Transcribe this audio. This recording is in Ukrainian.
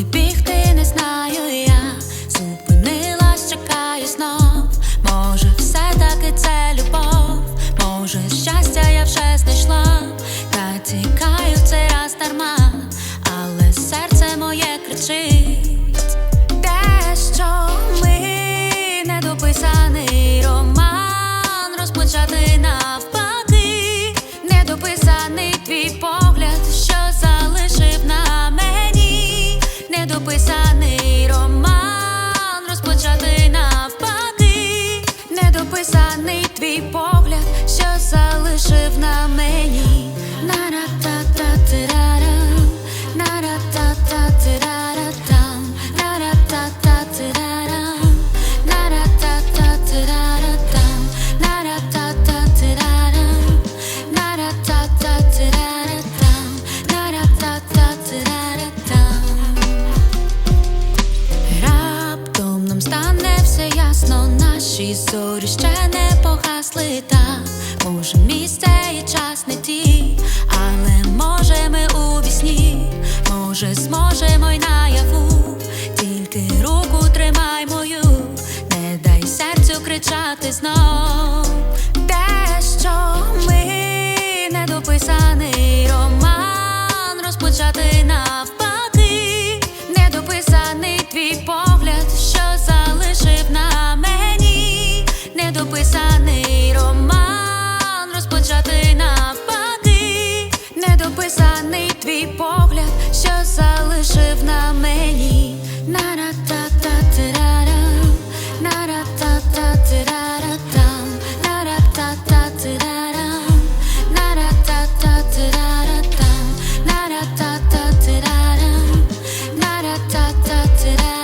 куди бігти не знаю я. Зупинилась, чекаю знов. Може, все таки це любов, може, щастя я вже знайшла, та тікаю цей раз дарма, але серце моє кричить. Недописаний твій погляд, ясно, наші зорі ще не погасли та може місце і час не ті, але може ми у вісні, може, зможемо й наяву, тільки руку тримай мою, не дай серцю кричати знов, те, що ми недописаний роман розпочати навпаки. недописаний роман, розпочати навпаки, недописаний твій погляд, що залишив на мені. ta ta ta